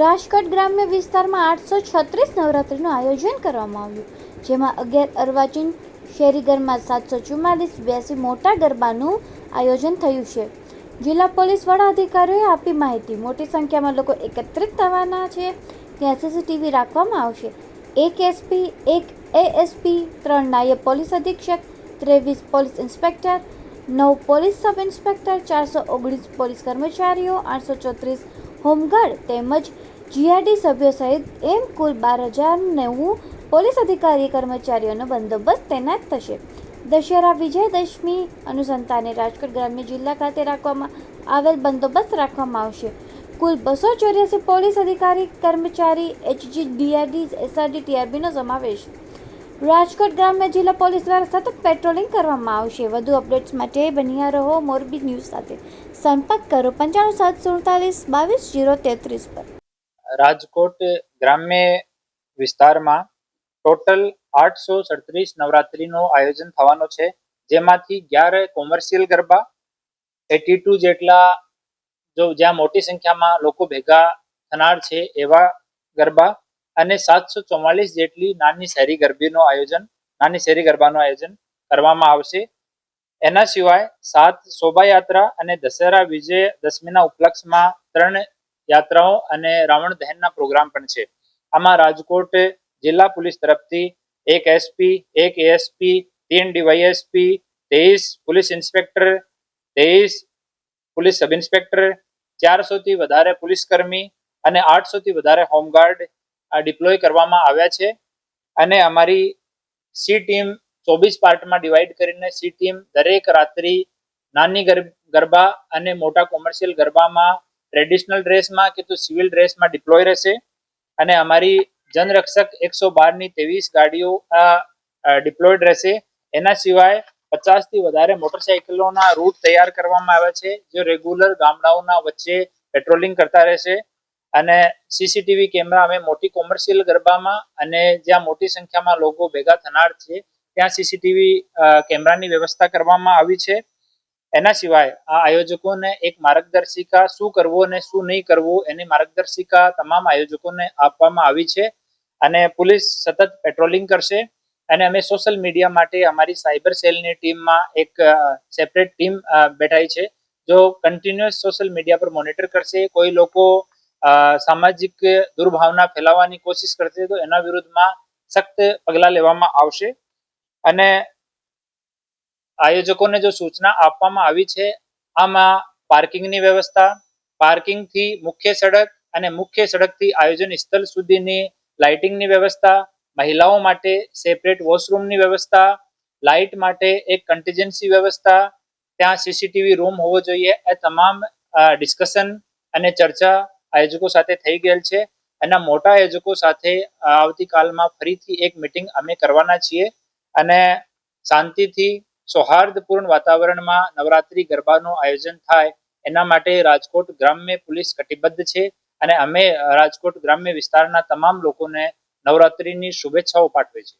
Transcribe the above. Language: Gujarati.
રાજકોટ ગ્રામ્ય વિસ્તારમાં આઠસો છત્રીસ નવરાત્રિનું આયોજન કરવામાં આવ્યું, જેમાં અગિયાર અર્વાચીન શેરીગરમાં સાતસો ચુમ્માલીસ બ્યાસી મોટા ગરબાનું આયોજન થયું છે. જિલ્લા પોલીસ વડા અધિકારીઓએ આપી માહિતી, મોટી સંખ્યામાં લોકો એકત્રિત થવાના છે, ત્યાં સીસીટીવી રાખવામાં આવશે. એક એસપી, એક એએસપી, ત્રણ નાયબ પોલીસ અધિક્ષક, ત્રેવીસ પોલીસ ઇન્સ્પેક્ટર, નવ પોલીસ સબ ઇન્સ્પેક્ટર ચારસો ઓગણીસ પોલીસ કર્મચારીઓ, આઠસો ચોત્રીસ હોમગાર્ડ તેમજ જીઆરડી સભ્યો સહિત એમ કુલ બાર હજાર નેવું પોલીસ અધિકારી કર્મચારીઓનો બંદોબસ્ત તૈનાત થશે. દશેરા વિજયદશમી અનુસંધાને રાજકોટ ગ્રામ્ય જિલ્લા ખાતે રાખવામાં આવેલ બંદોબસ્ત રાખવામાં આવશે. કુલ બસો ચોર્યાસી પોલીસ અધિકારી કર્મચારી એચજી ડીઆરડી એસઆરડી ટીઆરબીનો સમાવેશ રાજકોટ ગ્રામ્ય જિલ્લા પોલીસ દ્વારા સતત પેટ્રોલિંગ કરવામાં આવશે. વધુ અપડેટ્સ માટે બન્યા રહો મોરબી ન્યૂઝ સાથે. સંપર્ક કરો પંચાણું સાત સુડતાલીસ બાવીસ જીરો તેત્રીસ પર. રાજકોટ ગ્રામ્ય વિસ્તારમાં ટોટલ આઠસો સડત્રીસ નવરાત્રીનું આયોજન થવાનું છે. જેમાંથી અગિયાર કોમર્શિયલ ગરબા, એટી ટુ જેટલા જો જ્યાં મોટી સંખ્યામાં લોકો ભેગા થનાર છે એવા ગરબા અને સાતસો ચુમ્માલીસ જેટલી નાની શહેરી ગરબીનું આયોજન, નાની શહેરી ગરબાનું આયોજન કરવામાં આવશે. એના સિવાય સાત શોભાયાત્રા અને દશેરા વિજય દશમીના ઉપલક્ષમાં ત્રણ યાત્રાઓ અને રાવણ દહનના પ્રોગ્રામ પણ છે. આમાં રાજકોટ જિલ્લા પોલીસ તરફથી એક એસપી, એક એએસપી तीन ડીવાયએસપી તેવીસ પોલીસ ઇન્સ્પેક્ટર તેવીસ પોલીસ સબ ઇન્સ્પેક્ટર ચારસો થી વધારે પોલીસ કર્મી અને આઠસો થી વધારે હોમગાર્ડ ડિપ્લોય કરવામાં આવ્યા છે. અને અમારી સી ટીમ ચોવીસ પાર્ટમાં ડિવાઈડ કરીને સી ટીમ દરેક રાત્રિ નાની ગરબા અને મોટા કોમર્શિયલ ગરબામાં ટ્રેડિશનલ ડ્રેસમાં કે તો સિવિલ ડ્રેસમાં ડિપ્લોય રહેશે. અને અમારી જનરક્ષક એકસો બારની ત્રેવીસ ગાડીઓ ડિપ્લોયડ રહેશે. એના સિવાય પચાસથી વધારે મોટરસાયકલોના રૂટ તૈયાર કરવામાં આવ્યા છે, જે રેગ્યુલર ગામડાઓના વચ્ચે પેટ્રોલિંગ કરતા રહેશે. અને સીસીટીવી કેમેરા અમે મોટી કોમર્શિયલ ગરબામાં અને જ્યાં મોટી સંખ્યામાં લોકો ભેગા થનાર છે ત્યાં સીસીટીવી કેમેરાની વ્યવસ્થા કરવામાં આવી છે. એના સિવાય આ આયોજકોને એક માર્ગદર્શિકા શું કરવું અને શું નહીં કરવું એની માર્ગદર્શિકા તમામ આયોજકોને આપવામાં આવી છે અને પોલીસ સતત પેટ્રોલિંગ કરશે. અને અમે સોશિયલ મીડિયા માટે અમારી સાયબર સેલની ટીમમાં એક સેપરેટ ટીમ બેઠાઈ છે, જો કન્ટિન્યુઅસ સોશિયલ મીડિયા પર મોનિટર કરશે, કોઈ લોકો સામાજિક દુર્ભાવના ફેલાવવાની કોશિશ કરશે તો એના વિરુદ્ધમાં સખ્ત પગલાં લેવામાં આવશે. અને આયોજકોને જો સૂચના આપવામાં આવી છે, આમાં પાર્કિંગની વ્યવસ્થા, પાર્કિંગથી મુખ્ય સડક અને મુખ્ય સડકથી આયોજન સ્થળ સુધીની લાઇટિંગની વ્યવસ્થા, મહિલાઓ માટે સેપરેટ વોશરૂમની વ્યવસ્થા, લાઇટ માટે એક કન્ટીજન્સી વ્યવસ્થા, ત્યાં સીસીટીવી રૂમ હોવો જોઈએ, એ તમામ ડિસ્કશન અને ચર્ચા આયોજકો સાથે થઈ ગયેલ છે. એના મોટા આયોજકો સાથે આવતીકાલમાં ફરીથી એક મિટિંગ અમે કરવાના છીએ. અને શાંતિથી સૌહાર્દપૂર્ણ વાતાવરણમાં નવરાત્રી ગરબાનું આયોજન થાય, એના માટે રાજકોટ ગ્રામ્ય પોલીસ કટિબદ્ધ છે. અને અમે રાજકોટ ગ્રામ્ય વિસ્તારના તમામ લોકોને નવરાત્રીની શુભેચ્છાઓ પાઠવે છે.